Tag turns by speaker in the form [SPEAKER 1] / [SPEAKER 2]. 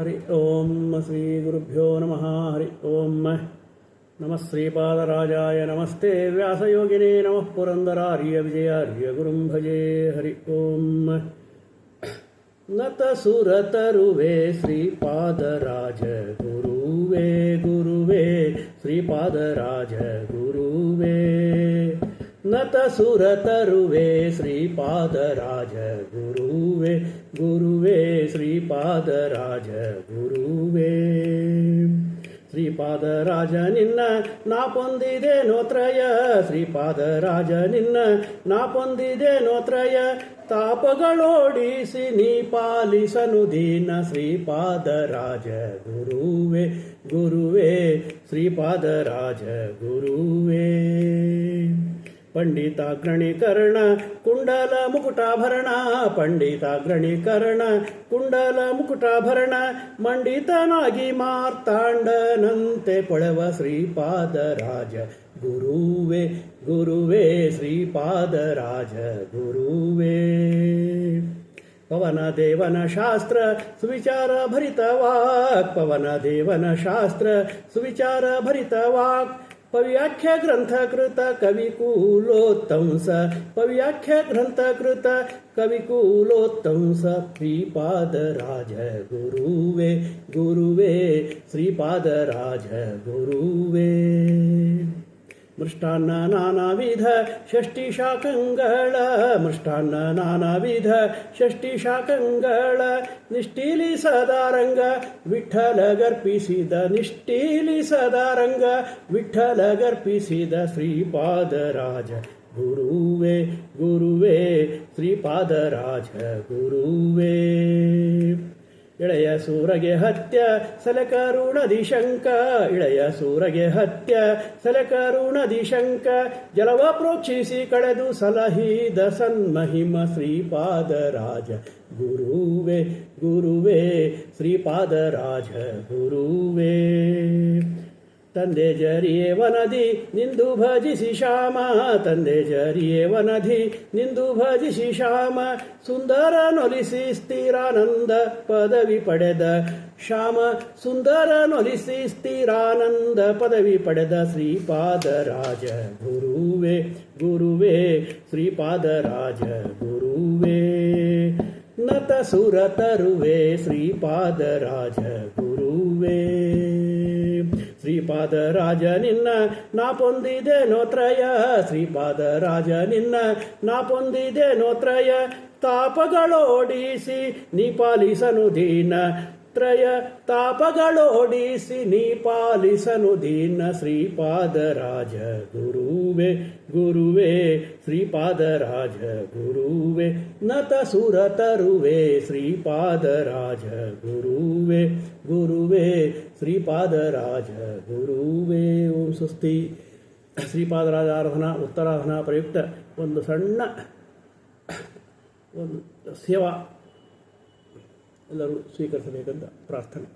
[SPEAKER 1] ஹரி ஓம் ஸ்ரீ குருப்பியோ நம ஹரி ஓம் நம ஸ்ரீபாதராஜாய நமஸ்தே வியாசயோகினே நம புரந்தராரிய விஜயாரிய குரும் பஜே ஹரி ஓம் நதசுரதருவே ஸ்ரீபாதராஜ குருவே குருவே ஸ்ரீபாதராஜ குருவே ಗುರುವೇ ತರುವೇ ಸುರತರುವೆ ಶ್ರೀಪಾದರಾಜ ಗುರುವೇ ಗುರುವೇ ಶ್ರೀಪಾದರಾಜ ಗುರುವೇ ಶ್ರೀಪಾದರಾಜ ನಿನ್ನ ನಾ ಪೊಂದಿದೆ ನೋತ್ರಯ, ಶ್ರೀಪಾದರಾಜ ನಿನ್ನ ನಾ ಪೊಂದಿದೆ ನೋತ್ರಯ. ತಾಪಗಳೋಡಿಸಿ ನೀ ಪಾಲಿಸನು ದೀನ ಶ್ರೀಪಾದರಾಜ ಗುರುವೇ ಗುರುವೇ ಶ್ರೀಪಾದರಾಜ ಗುರುವೇ ಪಂಡಿತಾಗ್ರಣೀಕರಣ, ಕುಂಡಲ ಮುಕುಟಾಭರಣ, ಪಂಡಿತಾಗ್ರಣೀಕರಣ, ಕುಂಡಲ ಮುಕುಟಾಭರಣ, ಮಂಡಿತನಾಗಿ ಮಾರ್ತಾಂಡನಂತೆ ಪೊಳವ ಶ್ರೀಪಾದರಾಜ. ಗುರುವೇ ಗುರುವೇ, ಶ್ರೀಪಾದರಾಜ, ಗುರುವೇ. ಪವನ ದೇವನ ಶಾಸ್ತ್ರ, ಸುವಿಚಾರ ಭರಿತ ವಾಕ್. ಪವನ ದೇವನ ಶಾಸ್ತ್ರ, ಸುವಿಚಾರ ಭರಿತ ವಾಕ್. ಪವ್ಯಾಖ್ಯ ಗ್ರಂಥಕೃತ ಕವಿಕೂಲೋತ್ತಂಸ ಪವ್ಯಾಖ್ಯ ಗ್ರಂಥಕೃತ ಕವಿಕೂಲೋತ್ತಂಸ ಶ್ರೀಪಾದರಾಜ ಗುರುವೇ ಗುರುವೇ ಶ್ರೀಪಾದರಾಜ ಗುರುವೇ ಮೃಷ್ಟಾನ್ನ ನಾನಾವಿಧ ಷಷ್ಠಿ ಶಾಖಂಗಳ ಮೃಷ್ಟಾನ್ನ ನಾನಾವಿಧ ಷಷ್ಠಿ ಶಾಖಂಗಳ ನಿಷ್ಠೀಲಿ ಸದಾರಂಗ ವಿಠಲ ಗರ್ಪಿಸಿದ ನಿಷ್ಠೀಲಿ ಸದಾರಂಗ ವಿಠಲ ಗರ್ಪಿಸಿದ ಶ್ರೀಪಾದರಾಜ ಗುರುವೇ ಗುರುವೇ ಶ್ರೀಪಾದರಾಜ ಗುರುವೇ ಇಳೆಯ ಸೂರಗೆ ಹತ್ಯ, ಸಲಕಾರುಣದಿ ಶಂಕ. ಇಳೆಯ ಸೂರಗೆ ಹತ್ಯ, ಸಲಕಾರುಣದಿ ಶಂಕ. ಜಲವ ಪ್ರೋಕ್ಷಿಸಿ ಕಳೆದು ಸಲಹಿದ ಸನ್ಮಹಿಮ ಶ್ರೀಪಾದರಾಜ ಗುರುವೇ ಗುರುವೇ ಶ್ರೀಪಾದರಾಜ ಗುರುವೇ. ತಂದೆ ಜರಿಯೇ ವನದಿ, ನಿಂದು ಭಜಿಸಿ ಶ್ಯಾಮ. ತಂದೆ ಜರಿಯೇ ವನದಿ, ನಿಂದು ಭಜಿಸಿ ಶ್ಯಾಮ. ಸುಂದರ ನೊಲಿಸಿ ಸ್ಥಿರಾನಂದ ಪದವಿ ಪಡೆದ ಶ್ಯಾಮ. ಸುಂದರ ನೊಲಿಸಿ ಸ್ಥಿರಾನಂದ ಪದವಿ ಪಡೆದ ಶ್ರೀಪಾದರಾಜ ಗುರುವೇ ಗುರುವೇ, ಶ್ರೀಪಾದರಾಜ ಗುರುವೇ. ನತ ಸುರ ಶ್ರೀಪಾದರಾಜ ಗುರುವೇ. ಶ್ರೀಪಾದರಾಜ ನಿನ್ನ ನಾ ಪೊಂದಿದೆ ನೋತ್ರಯ ಶ್ರೀಪಾದರಾಜ ನಿನ್ನ ನಾ ಪೊಂದಿದೆ ನೋತ್ರಯ ತಾಪಗಳೋಡಿಸಿ ನೀ ಪಾಲಿಸನು ದೀನ. ತ್ರಯ ತಾಪಗಳೋಡಿಸಿ ನೀ ಪಾಲಿಸನು ದೀನ ಶ್ರೀಪಾದರಾಜ ಗುರುವೆ ಗುರುವೆ ಶ್ರೀಪಾದರಾಜ ಗುರುವೆ ನತ ಸುರ ತರುವೆ ಶ್ರೀಪಾದರಾಜ ಗುರುವೆ ಗುರುವೆ ಶ್ರೀಪಾದರಾಜ ಗುರುವೆ ಓಂ ಸುಸ್ತಿ ಶ್ರೀಪಾದರಾಜ ಆರಾಧನಾ ಉತ್ತರಾಧನಾ ಪ್ರಯುಕ್ತ ಒಂದು ಸಣ್ಣ ಒಂದು ಸೇವಾ. ಎಲ್ಲರೂ ಸ್ವೀಕರಿಸಬೇಕಂತ ಪ್ರಾರ್ಥನೆ.